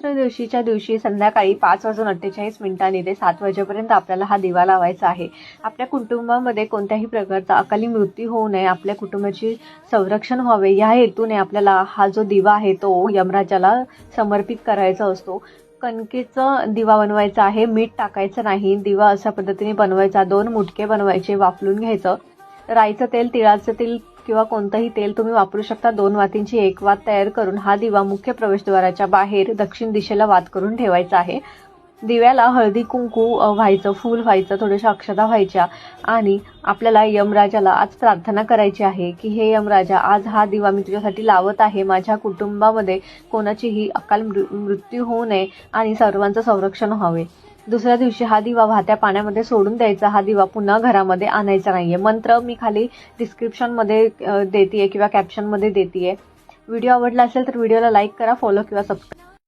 त्रयोदशीच्या दिवशी संध्याकाळी पाच वाजून अठ्ठेचाळीस मिनिटांनी ते सात वाजेपर्यंत आपल्याला हा दिवा लावायचा आहे. आपल्या कुटुंबामध्ये कोणत्याही प्रकारचा अकाली मृत्यू होऊ नये. आपल्या कुटुंबाची संरक्षण व्हावे. या हेतूने आपल्याला हा जो दिवा आहे तो यमराजाला समर्पित करायचा असतो. कणकेचं दिवा बनवायचा आहे. मीठ टाकायचं नाही. दिवा अशा पद्धतीने बनवायचा. दोन मुटके बनवायचे. वाफलून घ्यायचं. राईचं तेल तिळाचं तेल किंवा कोणतंही तेल तुम्ही वापरू शकता. दोन वातींची एक वात तयार करून हा दिवा मुख्य प्रवेशद्वाराच्या बाहेर दक्षिण दिशेला वात करून ठेवायचा आहे. दिव्याला हळदी कुंकू व्हायचं फूल व्हायचं थोड्याशा अक्षता व्हायच्या आणि आपल्याला यमराजाला आज प्रार्थना करायची आहे की हे यमराजा आज हा दिवा मी तुझ्यासाठी लावत आहे. माझ्या कुटुंबामध्ये कोणाचीही अकाल मृ मृत्यू होऊ नये आणि सर्वांचं संरक्षण व्हावे. दुसऱ्या दिवशी हा दिवा वाहत्या पाण्यामध्ये सोडून द्यायचा. हा दिवा पुन्हा घरामध्ये आणायचा नाहीये. मंत्र मी खाली डिस्क्रिप्शनमध्ये देते किंवा कॅप्शनमध्ये देते व्हिडिओ आवडला असेल तर व्हिडिओला लाईक करा फॉलो किंवा सबस्क्राईब